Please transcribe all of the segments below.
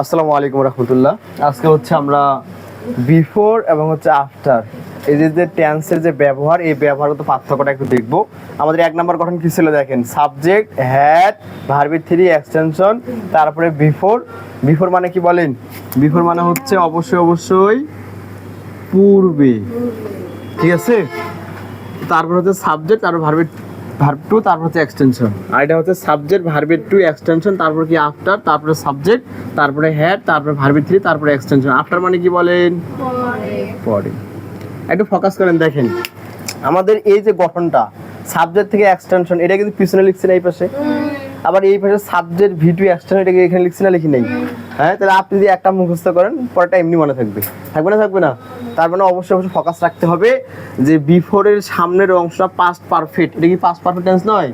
আসসালামু আলাইকুম রহমতুল্লাহ। আজকে হচ্ছে আমরা বিফোর এবং হচ্ছে আফটার। এই যে টেন্সের যে ব্যবহার, এই ব্যবহারগত পার্থক্যটা একটু দেখব। আমাদের এক নম্বর গঠন কী ছিল দেখেন? Subject had verb three extension তারপরে বিফোর বিফোর মানে কি বলেন? বিফোর মানে হচ্ছে অবশ্যই অবশ্যই পূর্বে। ঠিক আছে? তারপর হচ্ছে সাবজেক্ট আর ভার্বের ভার্ব টু তারপর হচ্ছে এক্সটেনশন আর এটা হচ্ছে সাবজেক্ট ভার্বের টু এক্সটেনশন তারপর কি আফটার তারপরে সাবজেক্ট তারপরে হ্যাড তারপরে ভার্বের থ্রি তারপরে এক্সটেনশন আফটার মানে কি বলেন? পরে একটু ফোকাস করেন, দেখেন। আমাদের এই যে গঠনটা সাবজেক্ট থেকে এক্সটেনশন এটা কিন্তু পিছনে লিখছেন এই পাশে। আবার এই পাশে সাবজেক্ট ভি টু এক্সটেনশন এটাকে এখানে লিখছি না, লিখি নাই। হ্যাঁ তাহলে আপনি যদি একটা মুখস্থ করেন, পরেরটা এমনি মনে থাকবে। থাকবে না থাকবে না? তার মানে অবশ্যই অবশ্যই ফোকাস রাখতে হবে যে বিফোরের সামনের অংশটা পাস্ট পারফেক্ট এটা কি পাস্ট পারফেক্ট টেন্স নয়?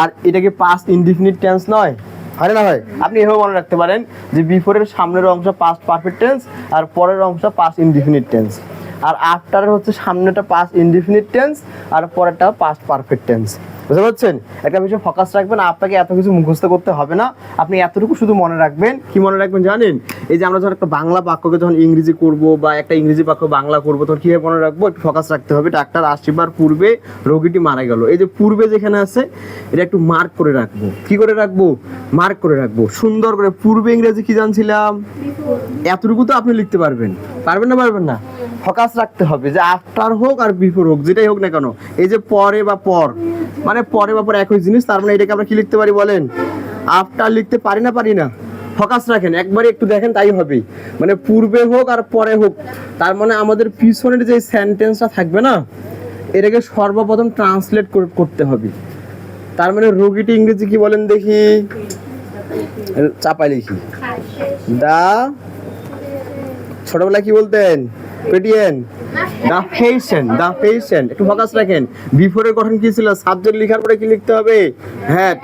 আর এটা কি পাস্ট ইনডিফিনিট টেন্স নয়? হয় না হয়? আপনি এভাবে মনে রাখতে পারেন যে বিফোরের সামনের অংশ পাস্ট পারফেক্ট টেন্স আর পরের অংশ পাস্ট ইনডিফিনিট টেন্স আর আফটারের হচ্ছে সামনেটা পাস্ট ইনডিফিনিট টেন্স আর পরেরটা পাস্ট পারফেক্ট টেন্স বুঝতে পারছেন? একটা বিষয় ফোকাস রাখবেন, আপনাকে এত কিছু মুখস্থ করতে হবে না। আপনি এতটুকু শুধু মনে রাখবেন। কি মনে রাখবেন জানেন? এই যে আমরা যখন একটা বাংলা বাক্যকে যখন ইংরেজি করব বা একটা ইংরেজি বাক্য বাংলা করব, তখন কীভাবে মনে রাখব? একটু ফোকাস রাখতে হবে। ডাক্তার আসিবার পূর্বে রোগীটি মারা গেল। এই যে পূর্বে যেখানে আছে, এটা একটু মার্ক করে রাখব। কি করে রাখব? মার্ক করে রাখব। সুন্দর করে। পূর্বে ইংরেজি কি জানছিলাম? এতটুকু তো আপনি লিখতে পারবেন। পারবেন না পারবেন না? ফোকাস রাখতে হবে যে আফটার হোক আর বিফোর হোক, যেটাই হোক না কেন। এই যে পরে বা পর মানে পরে বা পর একই জিনিস তার মানে এটাকে আমরা কি লিখতে পারি বলেন? আফটার লিখতে পারি না পারি না? ফোকাস রাখেন একবারে একটু দেখেন তাই হবে। মানে পূর্বে হোক আর পরে হোক তার মানে আমাদের পিছনের যে সেন্টেন্সটা থাকবে না এটাকে সর্বপ্রথম ট্রান্সলেট করতে হবে। তার মানে রোগীটি ইংরেজি কি বলেন দেখি? চাপাই লিখি। দা ছোটবেলায় কি বলতেন? Patient the patient the patient একটু ফোকাস রাখেন। বিফোরের গঠন কি ছিল? সাবজেক্ট লেখার পরে কি লিখতে হবে? হ্যাট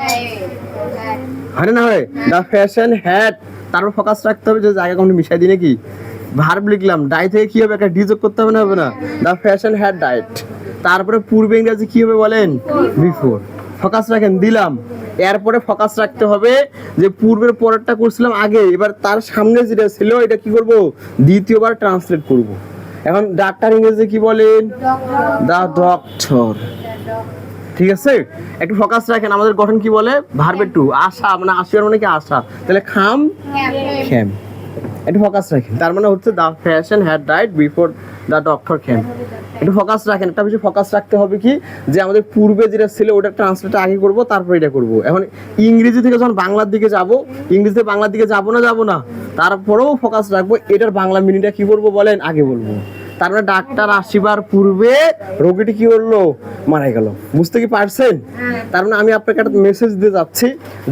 হয় না হয়? দা ফ্যাশন হ্যাট তারপর ফোকাস রাখতে হবে যে জায়গা কোনটা মিশাই দিই নাকি? ভার্ব লিখলাম। ডাই থেকে কি হবে? একটা ডিযোগ করতে হবে না হবে না? দা ফ্যাশন হ্যাট ডায়েট তারপরে পূর্বে ইংরেজি কি হবে বলেন? বিফোর ফোকাস রাখেন, দিলাম। এরপরে ফোকাস রাখতে হবে যে পূর্বের পরেরটা করছিলাম আগে, এবার তার সামনে যেটা ছিল, এটা কি করব? দ্বিতীয়বার ট্রান্সলেট করব। এখন ডাক্তার ইংরেজি কি বলেন দা ডক্টর ঠিক আছে? একটু ফোকাস রাখেন, আমাদের গঠন কি বলে? ভার্বে টু আশা মানে আসিয়ার মানে কি আশা? তাহলে খাম, খেম। একটু ফোকাস রাখেন। তার মানে হচ্ছে the patient had died before the doctor came একটু ফোকাস রাখেন একটা বিষয় ফোকাস রাখতে হবে কি? যে আমাদের পূর্বে যেটা ছিল ওটা ট্রান্সলেট আগে করব তারপর এটা করব। এখন ইংরেজি থেকে যখন বাংলার দিকে যাব ইংরেজি থেকে বাংলার দিকে যাব না যাব না তারপরেও ফোকাস রাখব এটার বাংলা মিনিংটা কি বলব বলেন? আগে বলব। তার মানে ডাক্তার আসিবার পূর্বে রোগীটি কি করল? মারা গেল। বুঝতে কি পারছেন? তার মানে আমি আপনাকে একটা মেসেজ দিয়ে যাচ্ছি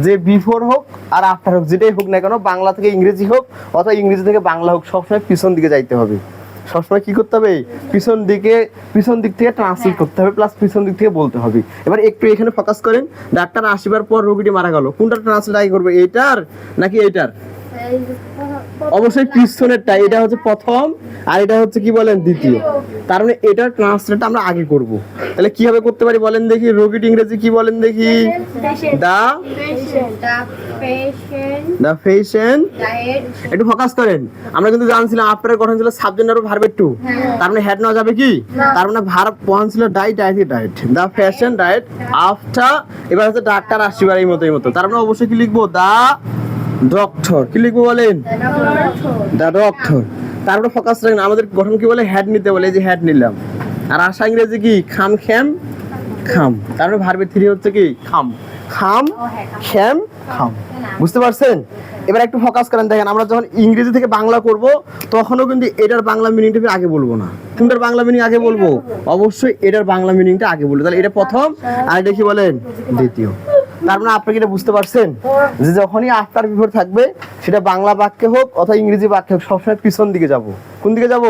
যে বিফোর হোক আর আফটার হোক যেটাই হোক না কেন বাংলা থেকে ইংরেজি হোক অথবা ইংরেজি থেকে বাংলা হোক সবসময় পিছন দিকে যাইতে হবে। সবসময় কি করতে হবে? পিছন দিকে পিছন দিক থেকে ট্রান্সলেট করতে হবে প্লাস পিছন দিক থেকে বলতে হবে। এবার একটু এখানে ফোকাস করেন। ডাক্তার আসিবার পর রোগীটি মারা গেল। কোনটা ট্রান্সলেট আগে করবে এইটার নাকি এইটার? অবশ্যই পিছনেরটা এটা হচ্ছে প্রথম আর এটা হচ্ছে কি বলেন দ্বিতীয়। তার মানে এটার ট্রান্সলেট আমরা আগে করব। তাহলে কীভাবে করতে পারি বলেন দেখি? রোগীর ইংরেজি কি বলেন দেখি? দা? দা পেশেন্ট একটু ফোকাস করেন। আমরা কিন্তু জানছিলাম আফটারের গঠন ছিল সাবজেক্ট আর ভার্বের টু তার মানে হেড নেওয়া যাবে কি? তার মানে ভার্ব ওয়ান ছিল ডাইট ডাইট ডাইট দা ফ্যাশন ডাইট আফটার এবার হচ্ছে ডাক্তার আসিবার এই মতো এই মতো। তার মানে অবশ্যই কি লিখব? দা ডক্টর কি লিখব বলেন? দা ডক্টর তারপরে ফোকাস রাখেন আমাদের গঠন কি বলে? হেড নিতে বলে এই যে হেড নিলাম। আর আশা ইংরেজি কি? খাম খ্যাম খাম। তারপরে ভার্বে থ্রি হচ্ছে কি? খাম। খাম খ্যাম খাম। বুঝতে পারছেন? এবার একটু ফোকাস করেন দেখেন আমরা যখন ইংরেজি থেকে বাংলা করব তখনও কিন্তু এটার বাংলা মিনিংটা আগে বলব না। কোনটার বাংলা মিনিং আগে বলব? অবশ্যই এটার বাংলা মিনিংটা আগে বলব। তাহলে এটা প্রথম আর এটা কি বলেন? দ্বিতীয়। তার মানে আপনি কি বুঝতে পারছেন? যে যখনই আত্মার বিভোর থাকবে, সেটা বাংলা বাক্যে হোক অথবা ইংরেজি বাক্যে হোক, সবসময় পিছন দিকে যাব। কোন দিকে যাব?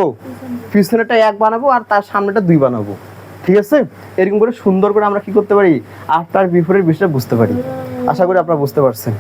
পিছনেরটা এক বানাবো আর তার সামনেটা দুই বানাবো। ঠিক আছে? এরকম করে সুন্দর করে আমরা কি করতে পারি? আফটার বিফোরের বিষয়টা বুঝতে পারি। আশা করি আপনারা বুঝতে পারছেন।